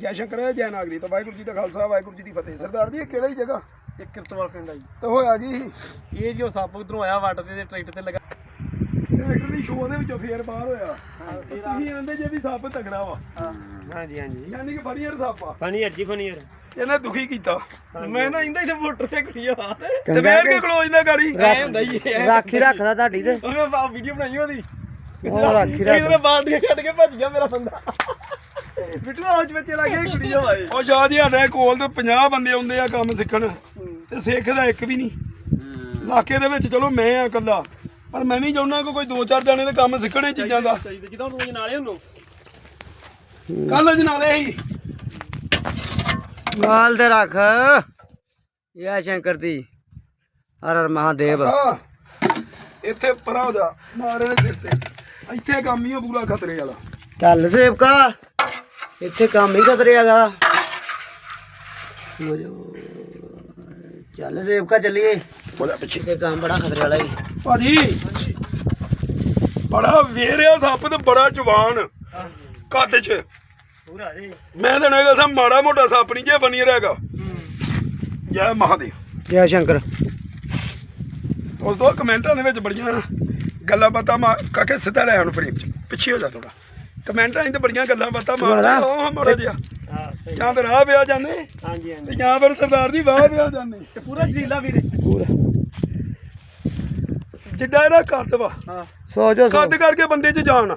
ਜੈ ਸ਼ੰਕਰ ਜੈ ਨਾਗਰੀ। ਤਾਂ ਵਾਹਿਗੁਰੂ ਜੀ ਦਾ ਖਾਲਸਾ ਵਾਹਿਗੁਰੂ ਜੀ ਦੀ ਫਤਿਹ। ਸਰਦਾਰ ਜੀ ਇਹ ਕਿਹੜੀ ਜਗ੍ਹਾ? ਇੱਕ ਕਿਰਤਵਾਲ ਪਿੰਡ ਆ ਜੀ। ਤੇ ਹੋਇਆ ਜੀ ਇਹ ਜੋ ਸੱਪ ਉਧਰੋਂ ਆਇਆ ਵੱਟ ਤੇ ਤੇ ਟਰੈਕਟਰ ਤੇ ਲੱਗਾ। ਟਰੈਕਟਰ ਦੀ ਸ਼ੋਅ ਦੇ ਵਿੱਚੋਂ ਫੇਰ ਬਾਹਰ ਹੋਇਆ। ਤੁਸੀਂ ਆਂਦੇ ਜੇ ਵੀ ਸੱਪ ਤਗੜਾ ਵਾ। ਹਾਂਜੀ ਹਾਂਜੀ। ਯਾਨੀ ਕਿ ਫਨੀਅਰ ਸੱਪ ਆ। ਫਨੀਅਰ ਜੀ ਫਨੀਅਰ ਇਹਨੇ ਦੁਖੀ ਕੀਤਾ। ਮੈਂ ਨਾ ਇੰਦਾ ਹੀ ਮੋਟਰ ਤੇ ਕੁੜੀਆਂ ਆ। ਤੇ ਵੇਰ ਕੇ ਕਲੋਜ ਨਾ ਗਾੜੀ। ਐ ਹੁੰਦਾ ਹੀ ਐ ਰਾਖੀ ਰੱਖਦਾ ਤੁਹਾਡੀ ਤੇ। ਉਹ ਮੈਂ ਵੀਡੀਓ ਬਣਾਈ ਉਹਦੀ। ਉਹ ਰਾਖੀ ਰੱਖ। ਇਹਨੇ ਬਾਲਟੀਆਂ ਕੱਢ ਕੇ ਭੱਜ ਗਿਆ ਮੇਰਾ ਬੰਦਾ। ਬਿੱਟੂ ਆਉਜ ਵਿੱਚ ਲੱਗ ਗਈ ਕੁੜੀ ਹੋਏ ਉਹ ਸ਼ਾਹ ਜੀ ਸਾਡੇ ਕੋਲ ਤੇ 50 ਬੰਦੇ ਆਉਂਦੇ ਆ ਕੰਮ ਸਿੱਖਣ। ਤੇ ਸਿੱਖਦਾ ਇੱਕ ਵੀ ਨਹੀਂ। ਇਲਾਕੇ ਦੇ ਵਿੱਚ ਚਲੋ ਮੈਂ ਆ ਇਕੱਲਾ। ਪਰ ਮੈਂ ਵੀ ਚਾਹੁੰਦਾ ਕਿ ਕੋਈ ਦੋ ਚਾਰ ਜਣੇ ਦੇ ਕੰਮ ਸਿੱਖਣ ਇਹ ਚੀਜ਼ਾਂ ਦਾ। ਚਾਹੀਦਾ ਜਦੋਂ ਰੋਜ਼ ਨਾਲੇ ਉਹਨੂੰ ਕੱਲ ਜਨਾਲੇ ਹੀ ਮਾਲ ਤੇ ਰੱਖ। ਯਾ ਸ਼ੰਕਰ ਦੀ। ਹਰ ਹਰ ਮਹਾਦੇਵ। ਆ ਇੱਥੇ ਪਰਾਂ ਹੋ ਜਾ। ਮਾਰੇ ਨੇ ਸਿਰ ਤੇ। ਇੱਥੇ ਕੰਮ ਹੀ ਪੂਰਾ ਖਤਰੇ ਵਾਲਾ। ਚੱਲ ਸੇਵਕਾ। ਇੱਥੇ ਕੰਮ ਹੀ ਕਤਰਿਆਗਾ ਸੋ ਜੋ ਚੱਲ ਸੇਵਕਾ ਚੱਲੀਏ। ਜਾ ਪਿੱਛੇ। ਇੱਥੇ ਕੰਮ ਬੜਾ ਖਤਰੇ ਵਾਲਾ ਹੀ ਭਾਜੀ ਬੜਾ ਵੇਰਿਆ ਸੱਪ ਤੇ ਬੜਾ ਜਵਾਨ। ਕੱਦ 'ਚ। ਪੂਰਾ ਜੀ। ਮੈਂ ਤਾਂ ਇਹ ਦੱਸਾਂ ਮਾੜਾ ਮੋਟਾ ਸੱਪ ਨਹੀਂ ਜੇ ਬਣੀ ਰਹੇਗਾ। ਜੈ ਮਹਾਦੇਵ। ਜੈ ਸ਼ੰਕਰ। ਦੋਸਤੋ ਕਮੈਂਟਾਂ ਦੇ ਵਿੱਚ ਬੜੀਆਂ ਗੱਲਾਂ ਬਾਤਾਂ ਮਾ ਕਾਕੇ ਸਿੱਧਾ ਲੈ ਹੁਣ ਫਰੇਮ 'ਚ। ਪਿੱਛੇ ਹੋ ਜਾ ਥੋੜਾ ਕਮੈਂਟਾਂ 'ਚ ਤਾਂ ਬੜੀਆਂ ਗੱਲਾਂ ਬਾਤਾਂ ਮਾਰਦੇ ਉਹ ਮੋੜਾ ਹਾਂ ਸਹੀ। ਜਾਂ ਫਿਰ ਰਾਹ ਪਿਆ ਜਾਂਦੇ ਹਾਂਜੀ ਹਾਂਜੀ। ਤੇ ਜਾਂ ਫਿਰ ਸਰਦਾਰ ਜੀ ਵਾਹ ਪਿਆ ਜਾਂਦੇ। ਤੇ ਪੂਰਾ ਜਰੀਲਾ ਵੀਰੇ ਜਿੱਡਾ ਇਹਦਾ ਕੱਦ ਵਾ ਹਾਂ। ਸੋ ਜੋ ਕੱਦ ਕਰਕੇ ਬੰਦੇ 'ਚ ਜਾਨ ਆ।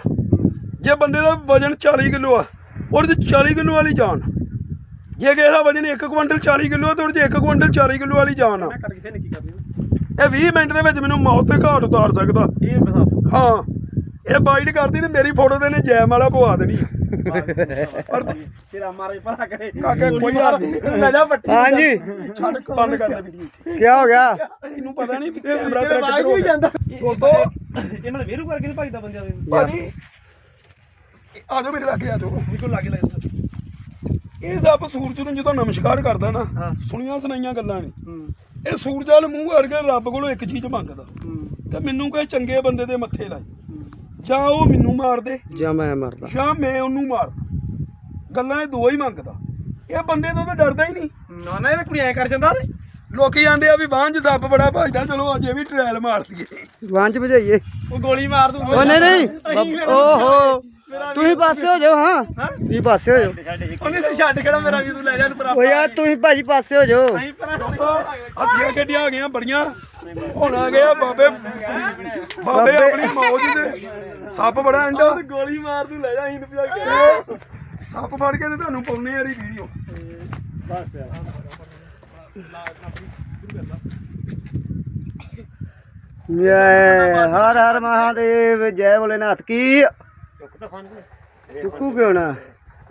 ਜੇ ਬੰਦੇ ਦਾ ਵਜਨ 40 ਕਿਲੋ ਆ ਉਹਦੇ 'ਚ 40 ਕਿਲੋ ਵਾਲੀ ਜਾਨ। ਜੇ ਕਿਸੇ ਦਾ ਵਜਨ 1 ਕੁਇੰਟਲ 40 ਕਿਲੋ ਆ ਤਾਂ ਉਹਦੇ 'ਚ 1 ਕੁਇੰਟਲ 40 ਕਿਲੋ ਵਾਲੀ ਜਾਨ ਆ। ਮੈਂ ਕੱਢ ਕੇ ਫੇਰ ਨਿੱਕੀ ਕਰਦੀ ਇਹ 20 ਮਿੰਟ ਦੇ ਵਿੱਚ ਮੈਨੂੰ ਮੌਤ ਤੇ ਘਾਟ ਉਤਾਰ ਸਕਦਾ। ਇਹ ਬਸਾ ਹਾਂ। ਇਹ ਬਾਈਟ ਕਰਦੀ ਤੇ ਮੇਰੀ ਫੋਟੋ ਤੇ ਨੇ ਜੈਮ ਵਾਲਾ ਪਵਾ ਦੇਣੀ। ਪਰ ਤੇਰਾ ਮਾਰੇ ਭਰਾ ਕਰੇ। ਕਾਕੇ ਕੋਈ ਹਾਲ ਨਹੀਂ। ਲੈ ਜਾ ਪੱਟੀ ਹਾਂਜੀ। ਛੱਡ ਬੰਦ ਕਰ ਦੇ ਵੀਡੀਓ। ਕੀ ਹੋ ਗਿਆ? ਤੈਨੂੰ ਪਤਾ ਨਹੀਂ ਕੈਮਰਾ ਤੇਰਾ ਕਿੱਧਰ ਹੋ ਗਿਆ ਜਾਂਦਾ। ਦੋਸਤੋ। ਇਹਨਾਂ ਨੇ ਵੇਰੂ ਕਰਕੇ ਨਹੀਂ ਭਜਦਾ ਬੰਦਿਆਂ ਦੇ। ਭਾਜੀ ਆ ਜਾਓ ਮੇਰੇ ਲਾਗੇ ਆ ਜਾਓ। ਬਿਲਕੁਲ ਲਾਗੇ ਲੱਗ ਇਹ ਸੱਪ ਸੂਰਜ ਨੂੰ ਜਦੋਂ ਨਮਸਕਾਰ ਕਰਦਾ ਨਾ। ਸੁਣੀਆਂ ਸੁਣਾਈਆਂ ਗੱਲਾਂ ਨੇ। ਇਹ ਸੂਰਜ ਵਾਲ ਮੂੰਹ ਕਰਕੇ ਰੱਬ ਕੋਲੋਂ ਇੱਕ ਚੀਜ਼ ਮੰਗਦਾ। ਕਿ ਮੈਨੂੰ ਕੋਈ ਚੰਗੇ ਬੰਦੇ ਦੇ ਮੱਥੇ ਲਾਈ। ਜਾਂ ਉਹ ਮੈਨੂੰ ਮਾਰ ਦੇ ਜਾਂ ਮੈਂ ਮਰਦਾ। ਜਾਂ ਮੈਂ ਉਹਨੂੰ ਮਾਰਦਾ ਗੱਲਾਂ ਇਹ ਦੋ ਹੀ ਮੰਗਦਾ। ਇਹ ਬੰਦੇ ਤੋਂ ਤਾਂ ਡਰਦਾ ਹੀ ਨਹੀਂ। ਨਾ ਨਾ ਇਹ ਕੁੜੀ ਐ ਕਰ ਜਾਂਦਾ ਤੇ। ਲੋਕੀ ਆਂਦੇ ਆ ਵੀ ਬਾਂਝ ਸੱਪ ਬੜਾ ਭਜਦਾ ਚਲੋ ਅੱਜ ਇਹ ਵੀ ਟ੍ਰਾਇਲ ਮਾਰ ਲਈਏ। ਵਾਂਝ ਭਜਾਈਏ। ਉਹ ਗੋਲੀ ਮਾਰ ਦੂੰ। ਉਹ ਨਹੀਂ ਨਹੀਂ। ਓਹੋ। ਤੁਸੀਂ ਪਾਸੇ ਹੋ ਜਾਓ ਹਾਂ। ਤੁਸੀਂ ਪਾਸੇ ਹੋ ਜਾਓ। ਉਹਨੇ ਤੇ ਛੱਡ ਕਿਹੜਾ ਮੇਰਾ ਵੀ ਤੂੰ ਲੈ ਜਾ ਇਹਨੂੰ ਓ ਯਾਰ ਤੁਸੀਂ ਭਾਜੀ ਪਾਸੇ ਹੋ ਜਾਓ। ਅਸੀਂ ਪਰਾਂ ਹੱਸੀਆਂ ਗੱਡੀਆਂ ਆ ਗਈਆਂ ਬੜੀਆਂ। ਹੁਣ ਆ ਗਿਆ ਬਾਬੇ। ਬਾਬੇ ਆਪਣੀ ਮੌਜ ਦੇ ਸੱਪ ਬੜਾ ਅੰਡਾ ਗੋਲੀ ਮਾਰ ਦੂੰ ਲੈ ਜਾ ਨੂੰ ਭਜਾ ਕੇ ਸੱਪ ਫੜ ਕੇ ਤੇ ਤੁਹਾਨੂੰ ਪਾਉਣੇ ਵਾਲੀ ਵੀਡੀਓ ਬਸ ਯਾਰ ਜੈ ਹਰ ਹਰ ਮਹਾਦੇਵ ਜੈ ਭੋਲੇਨਾਥ ਕੀ? ਚੁੱਕੂ ਕਿਉਂ ਨਾ?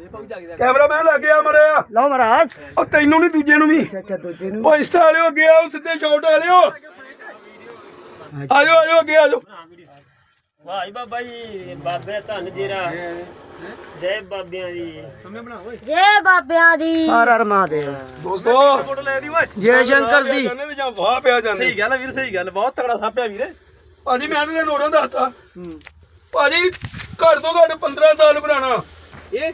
ਗਿਆ ਕੈਮਰਾਮੈਨ ਲੱਗ ਗਿਆ ਮਰਿਆ। ਲਓ ਮਹਾਰਾਜ। ਉਹ ਤੈਨੂੰ ਨਹੀਂ ਦੂਜੇ ਨੂੰ ਵੀ। ਅੱਛਾ ਦੂਜੇ ਨੂੰ ਉਹ ਇੰਸਟਾ ਵਾਲਿਓ ਅੱਗੇ ਆਓ ਸਿੱਧੇ ਸ਼ਾਟ ਵਾਲਿਓ। ਆਜੋ ਆਜੋ ਅੱਗੇ ਆਜੋ ਭਾਈ ਬਾਬਾ ਜੀ ਬਾਬੇ ਧੰਨ ਜੀਰਾ। ਜੈ ਬਾਬਿਆਂ ਦੀ। ਜੈ ਬਾਬਿਆਂ ਦੀ। ਹਰ ਹਰ ਮਹਾਦੇਵ ਦੋਸਤੋ ਫੋਟੋ ਲੈ ਦੀ ਓਏ। ਜੈ ਸ਼ੰਕਰ ਦੀ। ਜਾਂਦੇ ਤੇ ਜਾਂ ਵਾਹ ਪਿਆ ਜਾਂਦੇ। ਸਹੀ ਗੱਲ ਆ ਵੀਰ ਸਹੀ ਗੱਲ ਬਹੁਤ ਤਗੜਾ ਸੱਪ ਆ ਵੀਰੇ। ਭਾਜੀ ਮੈਂ ਇਹਨੂੰ ਨੋੜਾਂ ਦੱਸਤਾ। ਭਾਜੀ ਘੱਟ ਤੋਂ ਘੱਟ 15 ਸਾਲ ਪੁਰਾਣਾ। ਇਹ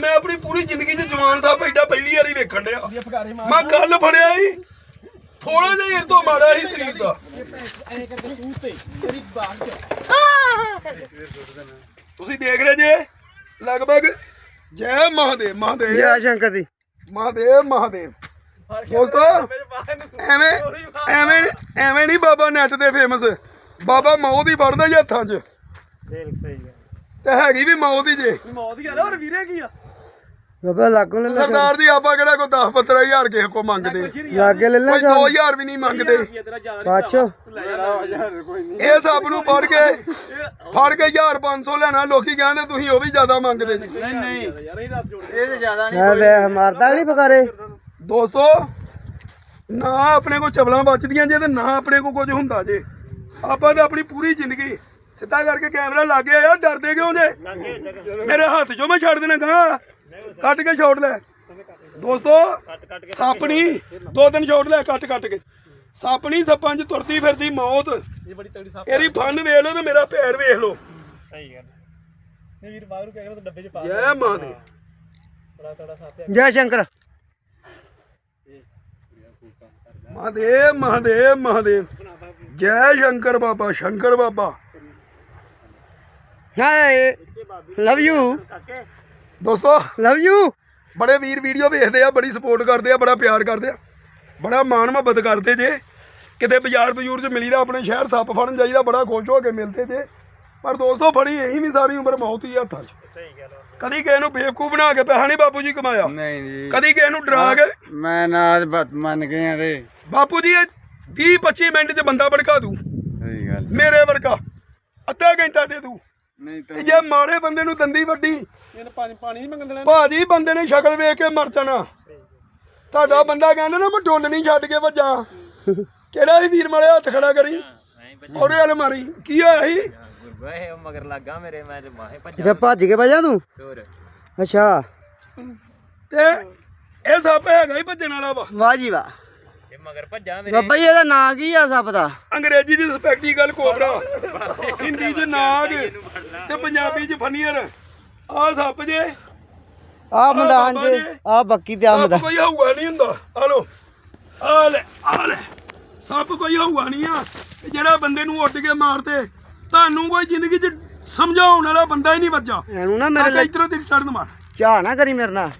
ਮੈਂ ਆਪਣੀ ਪੂਰੀ ਜ਼ਿੰਦਗੀ 'ਚ ਜਵਾਨ ਸਾਹਿਬ ਐਡਾ ਪਹਿਲੀ ਵਾਰੀ ਵੇਖਣ ਡਿਆ। ਮੈਂ ਕੱਲ ਫੜਿਆ ਸੀ। ਥੋੜਾ ਜਿਹਾ ਇਹ ਤੋਂ ਮਾੜਾ ਸੀ ਸਰੀਰ ਦਾ। ਐ ਕਰਕੇ ਤੂੰ ਤੇ ਤੇਰੀ ਬਾਗ ਚ ਤੁਸੀਂ ਦੇਖ ਰਹੇ ਜੇ? ਲਗਭਗ ਜੈ ਮਹਾਦੇਵ ਮਹਾਦੇਵ। ਜੈ ਸ਼ੰਕਰ ਦੀ ਮਹਾਦੇਵ ਮਹਾਦੇਵ। ਦੋਸਤੋ ਨੂੰ ਐਵੇਂ ਐਵੇਂ ਐਵੇਂ ਨਹੀਂ ਬਾਬਾ ਨੈਟ ਤੇ ਫੇਮਸ ਬਾਬਾ ਮੌਤ ਹੀ ਫੜਦਾ ਜੀ ਹੱਥਾਂ 'ਚ। ਦੇਖ ਸਹੀ ਗੱਲ। ਤੇ ਹੈਗੀ ਵੀ ਮੌਤ ਹੀ ਜੇ। ਮੌਤ ਹੀ ਆ, ਹੋਰ ਵੀਰੇ ਕੀ ਆ? ਬਾਬਾ ਲਾਗੋਂ ਲੈ ਲੈ ਸਰਦਾਰ ਦੀ ਆਪਾਂ ਕਿਹੜਾ ਕੋਈ 10 15000 ਕਿਸੇ ਕੋ ਮੰਗਦੇ? ਨਹੀਂ ਲਾਗੇ ਲੈ ਲੈ ਕੋਈ 2000 ਵੀ ਨਹੀਂ ਮੰਗਦੇ। ਨਹੀਂ। ਇਹ ਸਭ ਨੂੰ ਫੜ ਕੇ ਫੜ ਕੇ 1500 ਲੈਣਾ। ਲੋਕੀ ਕਹਿੰਦੇ ਤੁਸੀਂ ਉਹ ਵੀ ਜ਼ਿਆਦਾ ਮੰਗਦੇ। ਜੀ ਨਹੀਂ। ਨਹੀਂ ਯਾਰ ਇਹ ਰੱਬ ਜੋੜ। ਇਹ ਤੇ ਜ਼ਿਆਦਾ ਮੈਂ ਵੇ ਮਾਰਦਾ ਨਹੀਂ ਫਕਾਰੇ। ਦੋਸਤੋ ਨਾ ਆਪਣੇ ਕੋ ਚਵਲਾਂ ਬਚਦੀਆਂ ਜੇ ਤੇ ਨਾ ਆਪਣੇ ਕੋ ਕੁਝ ਹੁੰਦਾ ਜੇ। ਆਪਾਂ ਤਾਂ ਆਪਣੀ ਪੂਰੀ ਜ਼ਿੰਦਗੀ ਸਿੱਧਾ ਕਰਕੇ ਕੈਮਰਾ ਲਾ ਕੇ ਆਇਆ ਡਰਦੇ ਕਿਉਂ ਜੇ? ਮੇਰੇ ਹੱਥ 'ਚੋਂ ਮੈਂ ਛੱਡ ਦੇਣਾ ਗਾ ਕੱਟ ਕੇ ਛੋੜ ਲੈ। ਦੋਸਤੋ ਸੱਪ ਨਹੀਂ ਦੋ ਤਿੰਨ ਛੋੜ ਲੈ ਕੱਟ ਕੱਟ ਕੇ। ਸੱਪ ਨਹੀਂ ਸੱਪਾਂ 'ਚ ਤੁਰਦੀ ਫਿਰਦੀ ਮੌਤ। ਇਹ ਬੜੀ ਤਗੜੀ ਸੱਪ ਇਹਦੀ ਫਨ ਵੇਖ ਲਓ ਤੇ ਮੇਰਾ ਪੈਰ ਵੇਖ ਲਓ। ਸਹੀ ਗੱਲ ਨਹੀਂ ਵੀਰ ਬਾਹਰ ਨੂੰ ਕਹਿੰਦਾ ਡੱਬੇ ਚ ਪਾ ਜੈ ਮਾਂ ਦੇ। ਜੈ ਸ਼ੰਕਰ। ਮਹਾਦੇਵ ਮਹਾਦੇਵ ਮਹਾਦੇਵ। ਜੈ ਸ਼ੰਕਰ ਬਾਬਾ Shankar Baba. Hi love you ਕਾਕੇ। ਦੋਸਤੋ ਲਵ ਯੂ ਬੜੇ ਵੀਰ ਵੀਡੀਓ ਵੇਖਦੇ ਆ ਬੜੀ ਸਪੋਰਟ ਕਰਦੇ ਆ ਬੜਾ ਪਿਆਰ ਕਰਦੇ ਆ। ਬੜਾ ਮਾਣ ਮੁਹੱਬਤ ਕਰਦੇ ਜੇ। ਕਿਤੇ ਬਾਜ਼ਾਰ ਬਜ਼ੂਰ 'ਚ ਮਿਲੀਦਾ ਆਪਣੇ ਸ਼ਹਿਰ ਸੱਪ ਫੜਨ ਜਾਈਦਾ ਬੜਾ ਖੁਸ਼ ਹੋ ਕੇ ਮਿਲਦੇ ਜੇ। ਪਰ ਦੋਸਤੋ ਫੜੀ ਇਹੀ ਵੀ ਸਾਰੀ ਉਮਰ ਮੌਤ ਹੀ ਆ ਹੱਥਾਂ 'ਚ। ਸਹੀ ਗੱਲ ਕਦੀ ਕਿਸੇ ਨੂੰ ਬੇਵਕੂਫ ਬਣਾ ਕੇ ਪੈਸਾ ਨਹੀਂ ਬਾਪੂ ਜੀ ਕਮਾਇਆ। ਨਹੀਂ ਜੀ। ਕਦੀ ਕਿਸੇ ਨੂੰ ਡਰਾ ਕੇ। ਮੈਂ ਨਾਜ ਬਤ ਮੰਨ ਗਏ ਆ ਤੇ। ਬਾਪੂ ਜੀ 20 25 ਮਿੰਟ 'ਚ ਬੰਦਾ ਭੜਕਾ ਦੂ। ਸਹੀ ਗੱਲ ਮੇਰੇ ਵਰਗਾ ਅੱਧਾ ਘੰਟਾ ਦੇ ਦੂ। ਨਹੀਂ ਤੇ ਜੇ ਮਾੜੇ ਬੰਦੇ ਨੂੰ ਦੰਦੀ ਵੱਡੀ ਇਹਨੇ ਪਾਣੀ ਪਾਣੀ ਨਹੀਂ ਮੰਗਣ ਦੇਣਾ। ਭਾਜੀ ਬੰਦੇ ਨੇ ਸ਼ਕਲ ਵੇਖ ਕੇ ਮਰ ਜਾਣਾ। ਤੁਹਾਡਾ ਬੰਦਾ ਕਹਿੰਦਾ ਨਾ ਮੈਂ ਡੋਲ ਨਹੀਂ ਛੱਡ ਕੇ ਭੱਜਾਂ ਕਿਹੜਾ ਸੀ ਵੀਰ ਮਾਰੇ ਹੱਥ ਖੜਾ ਕਰੀ? ਉਹਦੇ ਵਾਲ ਮਾਰੀ। ਕੀ ਹੋਇਆ ਸੀ? ਉਹ ਮਗਰ ਲੱਗਾ ਮੇਰੇ ਮੈਂ ਤੇ ਮਾਹੇ ਭੱਜ ਅੱਛਾ ਭੱਜ ਕੇ ਵਜਾ ਤੂੰ? ਅੱਛਾ। ਤੇ ਇਹ ਸੱਪ ਹੈਗਾ ਹੀ ਭੱਜਣ ਵਾਲਾ ਵਾ। ਵਾਹ ਜੀ ਵਾਹ। ਤੇ ਮਗਰ ਭੱਜਾ ਮੇਰੇ। ਬਾਬਾ ਜੀ ਇਹਦਾ ਨਾਂ ਕੀ ਆ ਸੱਪ ਦਾ? ਅੰਗਰੇਜ਼ੀ ਚ ਸਪੈਕਟੀਕਲ ਕੋਬਰਾ ਹਿੰਦੀ ਚ ਨਾਗ ਤੇ ਪੰਜਾਬੀ ਚ ਫਨੀਅਰ। ਆ ਸੱਪ ਜੇ। ਆ ਮੈਦਾਨ ਜੇ। ਆ ਬੱਕੀ ਤੇ ਆ ਸੱਪ ਮੈਦਾਨ। ਕੋਈ ਹਊਆ ਨਹੀਂ ਹੁੰਦਾ। ਆ ਲੋ ਆ ਲੈ ਆ ਲੈ। ਸੱਪ ਕੋਈ ਹਊਆ ਨਹੀਂ ਆ। ਜਿਹੜਾ ਬੰਦੇ ਨੂੰ ਉੱਡ ਕੇ ਮਾਰਦੇ ਤੁਹਾਨੂੰ ਕੋਈ ਜ਼ਿੰਦਗੀ 'ਚ ਸਮਝਾਉਣ ਵਾਲਾ ਬੰਦਾ ਹੀ ਨਹੀਂ ਵੱਜਾ। ਇਹਨੂੰ ਨਾ ਮੇਰੇ ਲਈ ਇਧਰੋਂ ਦੀ ਚੜਨ ਮਾਰ। ਚਾਹ ਨਾ ਕਰੀ ਮੇਰੇ ਨਾਲ।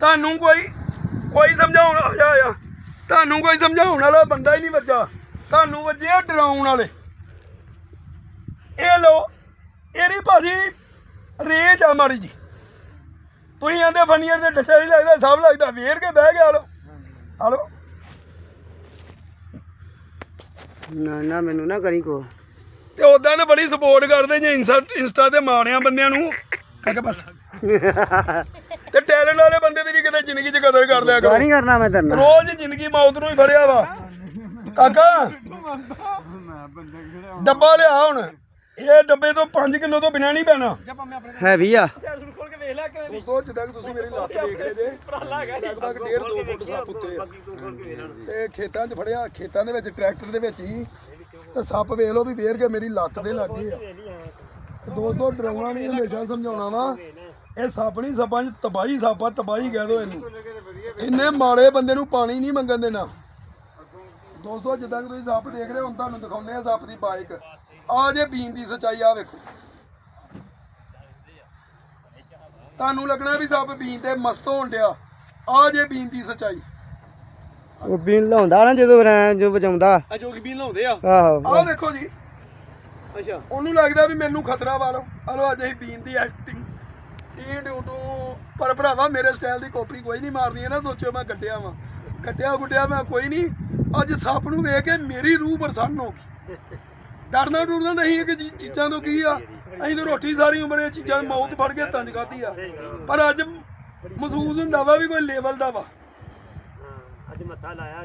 ਤੁਹਾਨੂੰ ਕੋਈ ਕੋਈ ਸਮਝਾਉਣ ਆ ਜਾ ਤੁਹਾਨੂੰ ਕੋਈ ਸਮਝਾਉਣ ਵਾਲਾ ਬੰਦਾ ਹੀ ਨਹੀਂ ਵੱਜਾ। ਤੁਹਾਨੂੰ ਵੱਜੇ ਡਰਾਉਣ ਵਾਲੇ। ਇਹ ਲੋ ਇਹਦੀ ਭਾਜੀ ਰੇਜ ਆ ਮਾੜੀ ਜੀ। ਤੁਸੀਂ ਆਂਦੇ ਫਨੀਅਰ ਦੇ ਡੱਟੇ ਨਹੀਂ ਲੱਗਦਾ ਸਭ ਲੱਗਦਾ। ਵੇਰ ਕੇ ਬਹਿ ਗਿਆ ਲੋ ਹਲੋ। ਨਾ ਨਾ ਮੈਨੂੰ ਨਾ ਕਰੀ ਕੋ। ਤੇ ਉਦਾਂ ਨੇ ਬੜੀ ਸਪੋਰਟ ਕਰਦੇ ਜੇ ਇੰਸਟਾ ਤੇ ਮਾਰਿਆ ਬੰਦਿਆਂ ਨੂੰ। ਕਾਕਾ ਬਸ। ਤੇ ਟੈਲੈਂਟ ਵਾਲੇ ਬੰਦੇ ਦੀ ਵੀ ਕਿਤੇ ਜ਼ਿੰਦਗੀ 'ਚ ਕਦਰ ਕਰ ਲਿਆ ਕਰੋ। ਨਹੀਂ ਕਰਨਾ ਮੈਂ ਤੇਰੇ ਨਾਲ ਰੋਜ਼ ਜ਼ਿੰਦਗੀ ਮੌਤ ਨੂੰ ਹੀ ਫੜਿਆ ਵਾ। ਕਾਕਾ ਡੱਬਾ ਲਿਆ ਹੁਣ। ਇਹ ਡੱਬੇ ਤੋਂ 5 ਕਿਲੋ ਤੋਂ ਬਿਨਾ ਨਹੀਂ ਪੈਣਾ। ਹੈਵੀ ਆ। ਦੋਸਤੋ ਜਿੱਦਾਂ ਕਿ ਤੁਸੀਂ ਮੇਰੀ ਲੱਤ ਵੇਖ ਰਹੇ ਜੇ ਲਗਭਗ 1.5 2 ਫੁੱਟ ਸੱਪ ਉੱਤੇ ਆ। ਤੇ ਖੇਤਾਂ 'ਚ ਫੜਿਆ ਖੇਤਾਂ ਦੇ ਵਿੱਚ ਟਰੈਕਟਰ ਦੇ ਵਿੱਚ ਹੀ। ਤੇ ਸੱਪ ਵੇਖ ਲਓ ਵੀ ਵੇਰ ਕੇ ਮੇਰੀ ਲੱਤ ਦੇ ਲੱਗੇ ਆ। ਤੇ ਦੋਸਤੋ ਡਰਾਉਣਾ ਨਹੀਂ ਹਮੇਸ਼ਾ ਸਮਝਾਉਣਾ ਵਾ। ਇਹ ਸੱਪ ਨਹੀਂ ਸੱਪਾਂ 'ਚ ਤਬਾਹੀ ਸੱਪ ਆ ਤਬਾਹੀ ਕਹਿ ਦੋ ਇਹਨੂੰ। ਇੰਨੇ ਮਾੜੇ ਬੰਦੇ ਨੂੰ ਪਾਣੀ ਨਹੀਂ ਮੰਗਣ ਦੇਣਾ। ਦੋਸਤੋ ਜਿੱਦਾਂ ਕਿ ਤੁਸੀਂ ਸੱਪ ਦੇਖ ਰਹੇ ਹੋ ਹੁਣ ਤੁਹਾਨੂੰ ਦਿਖਾਉਂਦੇ ਆ ਸੱਪ ਦੀ ਬਾਈਕ ਆ ਜੇ ਬੀਨ ਦੀ ਸਚਾਈ ਆ ਵੇਖੋ। ਤੁਹਾਨੂੰ ਲੱਗਣਾ ਵੀ ਸੱਪ ਬੀਨ ਤੇ ਮਸਤ ਹੋਣ ਡਿਆ। ਆ ਜੇ ਬੀਨ ਦੀ ਸਚਾਈ। ਉਹ ਬੀਨ ਲਾਉਂਦਾ ਨਾ ਜਦੋਂ ਰੈਂ ਜੋ ਵਜਾਉਂਦਾ ਆ ਜੋਗੀ ਬੀਨ ਲਾਉਂਦੇ ਆ। ਆਹੋ। ਆਹ ਦੇਖੋ ਜੀ। ਅੱਛਾ। ਉਹਨੂੰ ਲੱਗਦਾ ਵੀ ਮੈਨੂੰ ਖਤਰਾ ਵਾਲੋ ਹਲੋ ਅੱਜ ਅਸੀਂ ਬੀਨ ਦੀ ਐਕਟਿੰਗ ਟੀ ਡਿਊਟੂ ਪਰ ਭਰਾਵਾ ਮੇਰੇ ਸਟਾਈਲ ਦੀ ਕਾਪੀ ਕੋਈ ਨਹੀਂ ਮਾਰਨੀ ਹੈ ਨਾ ਸੋਚਿਓ ਮੈਂ ਕੱਢਿਆ ਵਾਂ। ਕੱਢਿਆ ਗੁੱਡਿਆ ਮੈਂ ਕੋਈ ਨਹੀਂ, ਅੱਜ ਸੱਪ ਨੂੰ ਵੇਖ ਕੇ ਮੇਰੀ ਰੂਹ ਪ੍ਰਸੰਨ ਹੋ ਗਈ। ਡਰਨਾ ਡਰਨਾ ਨਹੀਂ ਹੈ ਕਿ ਚੀਜ਼ਾਂ ਤੋਂ ਕੀ ਆ? ਅਸੀਂ ਤਾਂ ਰੋਟੀ ਸਾਰੀ ਉਮਰ ਇਹ ਚੀਜ਼ਾਂ ਮੌਤ ਫੜ ਕੇ ਤੰਜ ਖਾਧੀ ਆ। ਪਰ ਅੱਜ ਮਹਿਸੂਸ ਹੁੰਦਾ ਵਾ ਵੀ ਕੋਈ ਲੈਵਲ ਦਾ ਵਾ। ਅੱਜ ਮੱਥਾ ਲਾਇਆ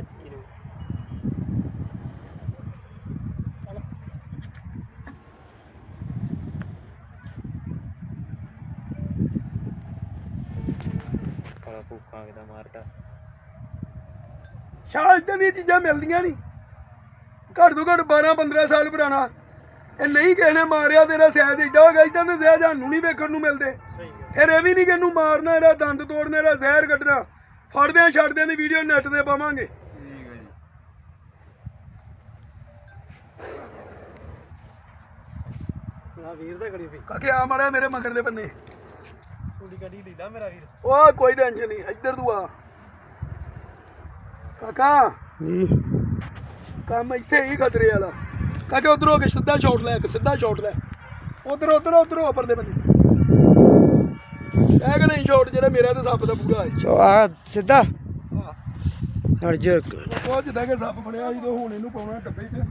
ਜੀ ਭੁੱਖਾ ਕਿਦਾ ਮਾਰਦਾ। ਸ਼ਾਇਦ ਇਦਾਂ ਦੀਆਂ ਚੀਜ਼ਾਂ ਮਿਲਦੀਆਂ ਨਹੀਂ ਘੱਟ ਤੋਂ ਘੱਟ 12 15 ਸਾਲ ਪੁਰਾਣਾ। ਇਹ ਨਹੀਂ ਕਿਸੇ ਨੇ ਮਾਰਿਆ ਤੇਰਾ ਸਹਿਜ ਏਡਾ ਹੋ ਗਿਆ ਇਦਾਂ ਦੇ ਸਹਿਜ ਸਾਨੂੰ ਨਹੀਂ ਵੇਖਣ ਨੂੰ ਮਿਲਦੇ। ਫਿਰ ਇਹ ਵੀ ਨਹੀਂ ਕਿ ਇਹਨੂੰ ਮਾਰਨਾ ਇਹਦਾ ਦੰਦ ਤੋੜਨਾ ਇਹਦਾ ਜ਼ਹਿਰ ਕੱਢਣਾ। ਫੜਦੇ ਆ ਛੱਡਦੇ ਆ ਦੀ ਵੀਡੀਓ ਨੈਟ ਤੇ ਪਾਵਾਂਗੇ। ਆ ਵੀਰ ਦਾ ਕੜੀ ਫੀ ਕਾਕੇ ਆ ਮਾਰਿਆ ਮੇਰੇ ਮਗਰ ਦੇ ਬੰਨੇ। ਲੀਦਾ ਮੇਰਾ ਵੀਰ? ਉਹ ਕੋਈ ਟੈਨਸ਼ਨ ਨਹੀਂ ਇੱਧਰ ਤੂੰ ਆ। ਕਾਕਾ। ਕੰਮ ਇੱਥੇ ਹੀ ਖਤਰੇ ਵਾਲਾ। ਕਾਕੇ ਉਧਰ ਹੋ ਕੇ ਸਿੱਧਾ ਸ਼ਾਟ ਲੈ ਇੱਕ ਸਿੱਧਾ ਸ਼ਾਟ ਲੈ। ਉਧਰ ਉਧਰ ਉਧਰ ਉੱਪਰ ਦੇ ਬੰਦੇ। ਇਹ ਕਿ ਨਹੀਂ ਸ਼ਾਟ ਜਿਹੜਾ ਮੇਰਾ ਤੇ ਸੱਪ ਦਾ ਪੂਰਾ ਹੈ? ਸੋ ਆ ਸਿੱਧਾ। ਹਰ ਜੇ ਉਹ ਜਿੱਦਾਂ ਕਿ ਸੱਪ ਫੜਿਆ ਸੀ ਤੇ ਹੁਣ ਇਹਨੂੰ ਪਾਉਣਾ ਡੱਬੇ 'ਚ।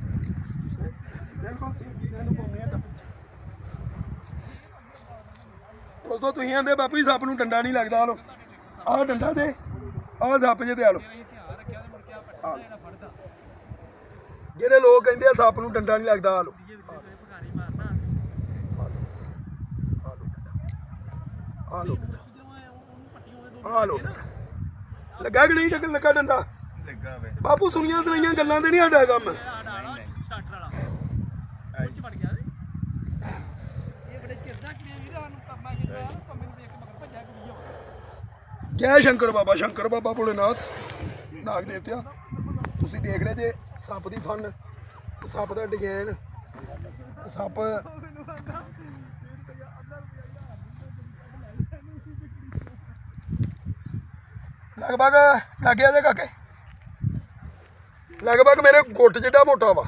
ਬਿਲਕੁਲ ਸੇਫਟੀ ਨਾਲ ਇਹਨੂੰ ਪਾਉਣੇ ਦੋਸਤੋ ਤੁਸੀਂ ਆਂਦੇ ਬਾਪੂ ਜੀ ਸੱਪ ਨੂੰ ਡੰਡਾ ਨਹੀਂ ਲੱਗਦਾ ਆ ਲੋ ਆਹ ਡੰਡਾ ਦੇ ਆਹ ਸੱਪ ਜੇ ਤੇ ਆ ਲੋ ਜਿਹੜੇ ਲੋਕ ਕਹਿੰਦੇ ਆ ਸੱਪ ਨੂੰ ਡੰਡਾ ਨਹੀਂ ਲੱਗਦਾ ਆ ਲੋ ਆ ਲੋ ਆ ਲੋ ਲੱਗਾ ਕਿ ਨਹੀਂ ਲੱਗਾ ਲੱਗਾ ਡੰਡਾ? ਲੱਗਾ ਵੇ। ਬਾਪੂ ਸੁਣੀਆਂ ਸੁਣਾਈਆਂ ਗੱਲਾਂ ਤੇ ਨਹੀਂ ਸਾਡਾ ਕੰਮ। ਜੈ ਸ਼ੰਕਰ ਬਾਬਾ ਸ਼ੰਕਰ ਬਾਬਾ ਭੋਲੇਨਾਥ। ਨਾਗ ਦੇਵਤਿਆ ਤੁਸੀਂ ਦੇਖ ਰਹੇ ਜੇ ਸੱਪ ਦੀ ਫਨ ਸੱਪ ਦਾ ਡਿਜ਼ਾਈਨ ਸੱਪ ਲਗਭਗ ਲੱਗਿਆ ਜੇ ਕਾਕੇ? ਲਗਭਗ ਮੇਰੇ ਗੁੱਟ ਜਿੱਡਾ ਮੋਟਾ ਵਾ।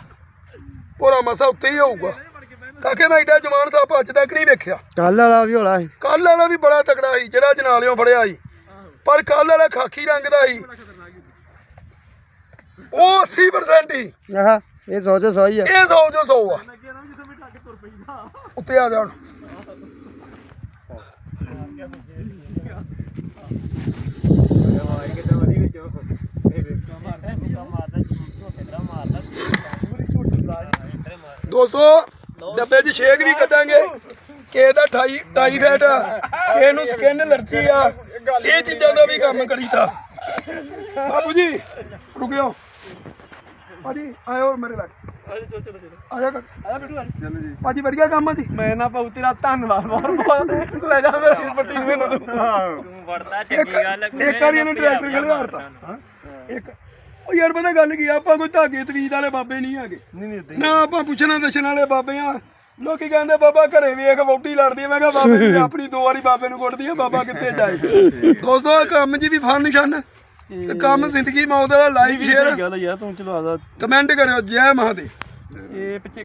ਪੂਰਾ ਮਸਾ ਉੱਤੇ ਹੀ ਹੋਊਗਾ। ਕਾਕੇ ਮੈਂ ਏਡਾ ਜਵਾਨ ਸੱਪ ਅੱਜ ਤੱਕ ਨਹੀਂ ਵੇਖਿਆ। ਕੱਲ ਵਾਲਾ ਵੀ ਹੋਲਾ ਸੀ। ਕੱਲ ਵਾਲਾ ਵੀ ਬੜਾ ਤਕੜਾ ਸੀ ਜਿਹੜਾ ਜਨਾਲਿਓਂ ਫੜਿਆ ਸੀ। ਪਰ ਕੱਲ ਵਾਲਾ ਖਾਕੀ ਰੰਗ ਦਾ ਸੀ ਉਹ 80% ਹੀ। ਆਹ ਇਹ ਸੋਚੋ ਸੋਈ ਆ। ਇਹ 100 ਜੋ 100 ਆ। ਉੱਤੇ ਆ ਜਾ ਹੁਣ। ਦੋਸਤੋ ਡੱਬੇ 'ਚ ਸ਼ੇਕ ਵੀ ਕੱਢਾਂਗੇ। ਕਿਸੇ ਦਾ 28 28 ਫੈਟ ਕਿਸੇ ਨੂੰ ਸਕਿਨ ਅਲਰਜੀ ਆ। ਇਹ ਚੀਜ਼ਾਂ ਦਾ ਵੀ ਕੰਮ ਕਰੀਦਾ। ਬਾਪੂ ਜੀ ਰੁਕਿਓ। ਭਾਜੀ ਆਇਓ ਮੇਰੇ ਲੱਗ। ਆਜਾ ਆਜਾ ਬਿਟੂ ਚਲੋ ਜੀ। ਭਾਜੀ ਵਧੀਆ ਕੰਮ ਆ ਜੀ। ਮੈਂ ਨਾ ਪਾਉ ਤੇਰਾ ਧੰਨਵਾਦ ਬਹੁਤ ਬਹੁਤ। ਲੈ ਜਾ ਮੇਰੀ ਪੱਟੀ ਨੂੰ ਮੈਨੂੰ ਤੂੰ। ਤੂੰ ਵੜਦਾ ਚੰਗੀ ਗੱਲ ਹੈ ਇੱਕ ਵਾਰੀ ਇਹਨੂੰ ਟਰੈਕਟਰ ਖਿਲਾਰਤਾ ਹਾਂ। ਇੱਕ ਉਹ ਯਾਰ ਪਤਾ ਗੱਲ ਕੀ ਆਪਾਂ ਕੋਈ ਧਾਗੇ ਤਵੀਦ ਵਾਲੇ ਬਾਬੇ ਨਹੀਂ ਹੈਗੇ। ਨਹੀਂ ਨਹੀਂ ਨਾ ਆਪਾਂ ਪੁੱਛਣਾ ਦਸ਼ਣ ਵਾਲੇ ਬਾਬੇ ਆ। ਲੋਕੀ ਕਹਿੰਦੇ ਬਾਬਾ ਘਰੇ ਵੇਖ ਵੋਟੀ ਲੜਦੀ ਆ। ਮੈਂ ਕਿਹਾ ਬਾਬੇ ਜੀ ਆਪਣੀ ਦੋ ਵਾਰੀ ਬਾਬੇ ਨੂੰ ਕੁੱਟਦੀ ਆ ਬਾਬਾ ਕਿੱਥੇ ਜਾਏ? ਦੋਸਤੋ ਕੰਮ 'ਚ ਵੀ ਫਨ ਨਿਸ਼ਨ। ਤੇ ਕੰਮ ਜ਼ਿੰਦਗੀ ਮੌਤ ਦਾ ਲਾਈਵ ਸ਼ੇਅਰ ਗੱਲ ਯਾਰ ਤੂੰ ਚਲੋ ਆਦਾ ਕਮੈਂਟ ਕਰਿਓ ਜੈ ਮਹਾਦੇਵ। ਇਹ ਪਿੱਛੇ